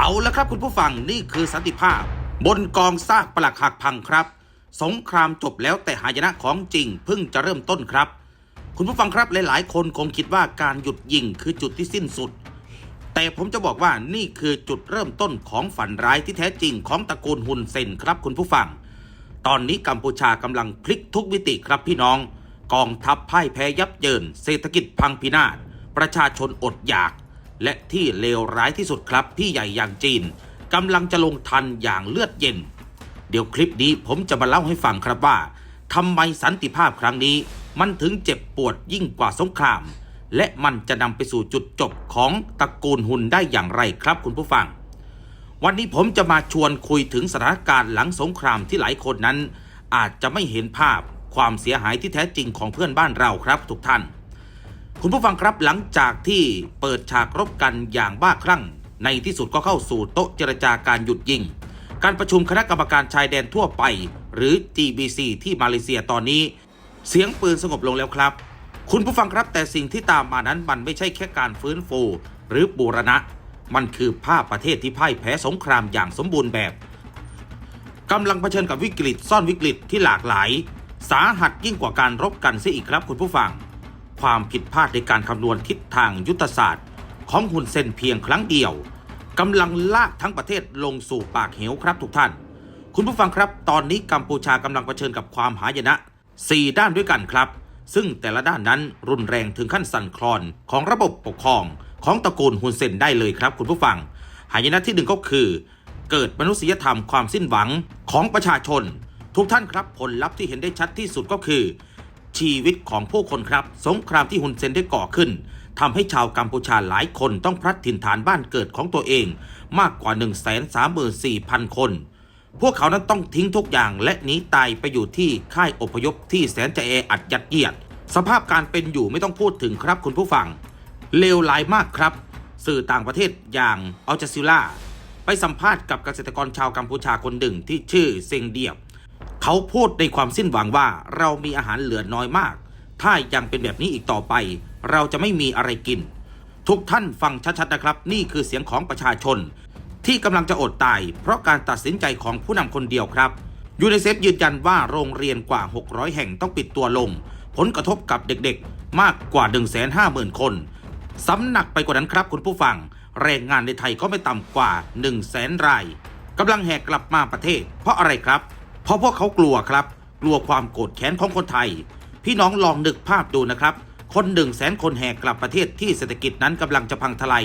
เอาละครับคุณผู้ฟังนี่คือสันติภาพ บนกองซากปลักหักพังครับ สงครามจบแล้วแต่หายนะของจริงเพิ่งจะเริ่มต้นครับ คุณผู้ฟังครับหลาย ๆ คนคงคิดว่าการหยุดยิงคือจุดที่สิ้นสุด แต่ผมจะบอกว่านี่คือจุดเริ่มต้นของฝันร้ายที่แท้จริงของตระกูลฮุนเซนครับคุณผู้ฟัง ตอนนี้กัมพูชากำลังพลิกทุกมิติครับพี่น้อง กองทัพพ่ายแพ้ยับเยิน เศรษฐกิจพังพินาศประชาชนอดอยาก และที่เลวร้ายที่สุดครับ พี่ใหญ่อย่างจีนกำลังจะลงทันอย่างเลือดเย็น เดี๋ยวคลิปนี้ผมจะมาเล่าให้ฟังครับว่าทำไมสันติภาพครั้งนี้ มันถึงเจ็บปวดยิ่งกว่าสงคราม และมันจะนำไปสู่จุดจบของตระกูลหุนได้อย่างไรครับคุณผู้ฟัง วันนี้ผมจะมาชวนคุยถึงสถานการณ์หลังสงครามที่หลายคนนั้น อาจจะไม่เห็นภาพความเสียหายที่แท้จริงของเพื่อนบ้านเราครับทุกท่าน คุณผู้ฟังครับหลังจากที่เปิดฉากรบกันอย่างบ้าคลั่ง ในที่สุดก็เข้าสู่โต๊ะเจรจาการหยุดยิง การประชุมคณะกรรมการชายแดนทั่วไป หรือ GBC ที่มาเลเซียตอนนี้ เสียงปืนสงบลงแล้วครับ คุณผู้ฟังครับแต่สิ่งที่ตามมานั้นมันไม่ใช่แค่การฟื้นฟู หรือบูรณะ มันคือภาพประเทศที่พ่ายแพ้สงครามอย่างสมบูรณ์แบบกำลังเผชิญกับวิกฤตซ่อนวิกฤตที่หลากหลาย สาหัสยิ่งกว่าการรบกันเสียอีกครับคุณผู้ฟัง ความผิดพลาดในการคำนวณทิศทางยุทธศาสตร์ ของหุนเซนเพียงครั้งเดียวกำลังลากทั้งประเทศลงสู่ปากเหวครับทุกท่าน คุณผู้ฟังครับ ตอนนี้กัมพูชากำลังเผชิญกับความหายนะ 4 ด้านด้วยกันครับ ซึ่งแต่ละด้านนั้นรุนแรงถึงขั้นสั่นคลอนของระบบปกครอง ของตระกูลฮุนเซนได้เลยครับ คุณผู้ฟัง หายนะที่หนึ่งก็คือ เกิดมนุษยธรรมความสิ้นหวังของประชาชน ทุกท่านครับผลลัพธ์ที่เห็นได้ชัดที่สุดก็คือ ชีวิตของผู้คนครับ สงครามที่ฮุนเซนได้ก่อขึ้นทำให้ชาวกัมพูชาหลายคนต้องพลัดถิ่นฐานบ้านเกิดของตัวเอง มากกว่า 134,000 คน พวกเขานั้นต้องทิ้งทุกอย่างและหนีตายไปอยู่ที่ค่ายอพยพที่แสนจะแออัดยัดเยียด สภาพการเป็นอยู่ไม่ต้องพูดถึงครับคุณผู้ฟังเลวร้ายมากครับ สื่อต่างประเทศอย่างอัลจซิล่าไปสัมภาษณ์กับเกษตรกรชาวกัมพูชาคนหนึ่งที่ชื่อเซงเดียบ เขาพูดในความสิ้นหวังว่าเรามีอาหารเหลือน้อยมาก ถ้ายังเป็นแบบนี้อีกต่อไป เราจะไม่มีอะไรกิน ทุกท่านฟังชัดๆนะครับ นี่คือเสียงของประชาชน ที่กำลังจะอดตาย เพราะการตัดสินใจของผู้นำคนเดียวครับยูนิเซฟยืนยันว่าโรงเรียนกว่า 600 แห่งต้องปิดตัวลง ผลกระทบกับเด็กๆ มากกว่า 150,000 คนสำหนักไปกว่านั้นครับคุณผู้ฟัง แรงงานในไทยก็ไม่ต่ำกว่า 1 0 0 0 0แสนรายกำลังแหกกลับมาประเทศ เพราะอะไรครับ เพราะพวกเขากลัวครับ กลัวความโกรธแค้นของคนไทย พี่น้องลองนึกภาพดูนะครับ คนหนึ่งแสนคนแหกกลับประเทศที่เศรษฐกิจนั้นกำลังจะพังทลาย